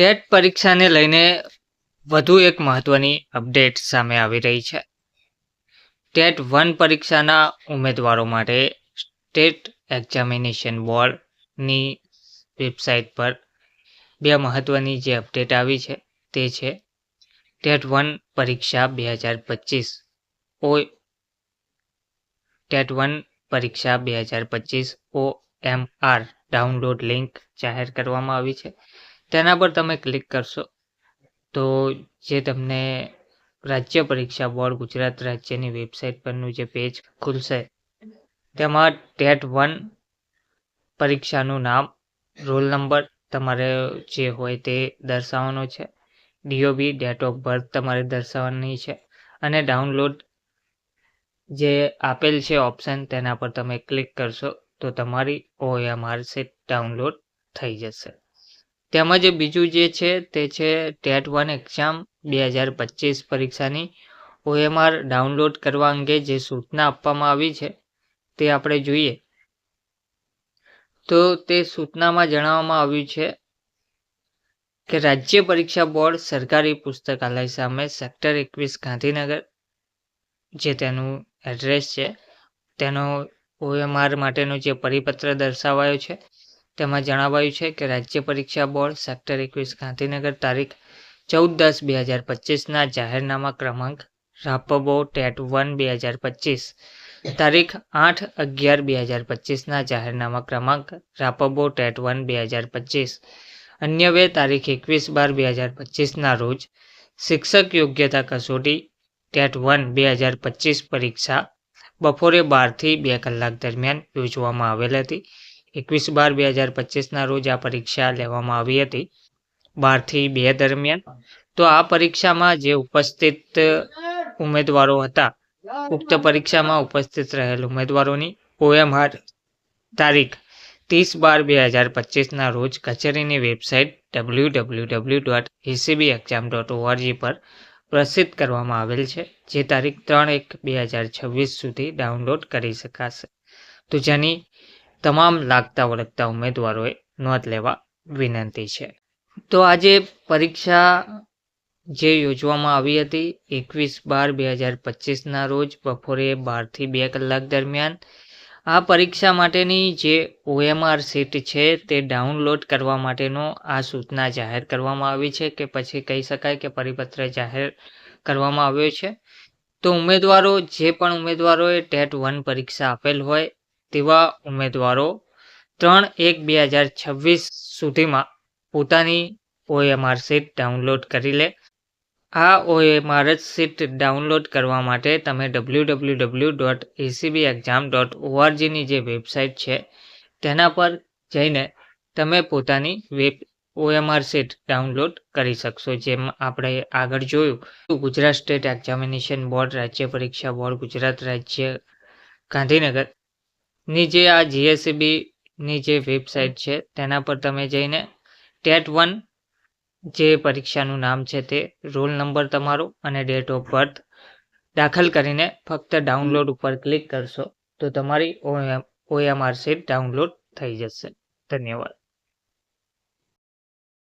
TET પરીક્ષાને લઈને વધુ એક મહત્વની અપડેટ સામે આવી રહી છે. ટેટ વન પરીક્ષાના ઉમેદવારો માટે સ્ટેટ એક્ઝામિનેશન બોર્ડની વેબસાઇટ પર બે મહત્વની જે અપડેટ આવી છે તે છે, ટેટ વન પરીક્ષા બે હજાર પચીસ. ઓ ટેટ વન પરીક્ષા બે હજાર પચીસ O M R download link જાહેર કરવામાં આવી છે. તેના પર તમે ક્લિક કરશો. તો જે તમને રાજ્ય પરીક્ષા બોર્ડ, ગુજરાત રાજ્યની વેબસાઇટ પરનું જે પેજ ખુલશે, તેમાં ટેટ વન પરીક્ષાનું નામ રોલ નંબર તમારે જે હોય તે દર્શાવવાનો છે. ડીઓબી ડેટ ઓફ બર્થ તમારે દર્શાવવાની છે. અને ડાઉનલોડ જે આપેલ છે ઓપ્શન તેના પર તમે ક્લિક કરશો, તો તમારી ઓએમઆર સીટ ડાઉનલોડ થઈ જશે. તેમજ બીજું જે છે તે છે ટેટ વન એક્ઝામ બે હજાર પચીસ પરીક્ષાની. ઓએમઆર ડાઉનલોડ કરવા અંગે જે સૂચના આપવામાં આવી છે તે આપણે જોઈએ. તો તે સૂચનામાં જણાવવામાં આવ્યું છે કે રાજ્ય પરીક્ષા બોર્ડ સરકારી પુસ્તકાલય સામે સેક્ટર એકવીસ ગાંધીનગર, જે તેનું એડ્રેસ છે, તેનો ઓએમઆર માટેનો જે પરિપત્ર દર્શાવાયો છે તેમાં જણાવાયું છે કે રાજ્ય પરીક્ષા બોર્ડ સેક્ટર એકવીસ ગાંધીનગર તારીખ ચૌદ દસ બે હજાર પચીસના જાહેરનામા ક્રમાંક રાપબો ટેટ વન બે હજાર પચીસ. તારીખ આઠ અગિયાર બે હજાર પચીસના જાહેરનામા ક્રમાંક રાપબો ટેટ વન બે હજાર પચીસ. અન્ય બે તારીખ એકવીસ બાર બે હજાર પચીસના રોજ શિક્ષક યોગ્યતા કસોટી ટેટ વન બે હજાર પચીસ પરીક્ષા બપોરે બારથી બે કલાક દરમિયાન યોજવામાં આવેલ હતી. એકવીસ બાર બે હજાર પચીસના રોજ આ પરીક્ષા લેવામાં આવી હતી. બારથી બે દરમિયાન. તો આ પરીક્ષામાં જે ઉપસ્થિત ઉમેદવારો હતા, ઉક્ત પરીક્ષામાં ઉપસ્થિત રહેલ ઉમેદવારોની ઓએમઆર તારીખ ત્રીસ બાર બે હજાર પચીસના રોજ કચેરીની website W W W dot ACB exam dot ORG પર પ્રસિદ્ધ કરવામાં આવેલ છે, જે તારીખ ત્રણ એક બે હજાર છવ્વીસ સુધી ડાઉનલોડ કરી શકાશે. તો જેની તમામ લાગતા વળગતા ઉમેદવારોએ નોંધ લેવા વિનંતી છે. તો આજે પરીક્ષા જે યોજવામાં આવી હતી, એકવીસ બાર બે હજાર પચીસના રોજ બપોરે બારથી બે કલાક દરમિયાન, આ પરીક્ષા માટેની જે ઓએમઆર સીટ છે તે ડાઉનલોડ કરવા માટેનો આ સૂચના જાહેર કરવામાં આવી છે કે પછી કહી શકાય કે પરિપત્ર જાહેર કરવામાં આવ્યો છે. તો ઉમેદવારો, જે પણ ઉમેદવારોએ ટેટ વન પરીક્ષા આપેલ હોય તેવા ઉમેદવારો ત્રણ એક બે હજાર છવ્વીસ સુધીમાં પોતાની ઓએમઆર સીટ ડાઉનલોડ કરી લે. આ ઓએમઆર સીટ ડાઉનલોડ કરવા માટે તમે W W W dot ACB exam dot ઓઆરજીની જે વેબસાઇટ છે, તેના પર જઈને તમે પોતાની વેબ ઓએમઆર સીટ ડાઉનલોડ કરી શકશો. જેમ આપણે આગળ જોયું, ગુજરાત સ્ટેટ એક્ઝામિનેશન બોર્ડ રાજ્ય પરીક્ષા બોર્ડ ગુજરાત રાજ્ય ગાંધીનગર ની જે આ જીએસસીબીની જે વેબસાઇટ છે. તેના પર તમે જઈને ટેટ વન જે પરીક્ષાનું નામ છે તે, રોલ નંબર તમારો અને ડેટ ઓફ બર્થ દાખલ કરીને ફક્ત ડાઉનલોડ ઉપર ક્લિક કરશો તો તમારી ઓએમઆર સીટ ડાઉનલોડ થઈ જશે. ધન્યવાદ.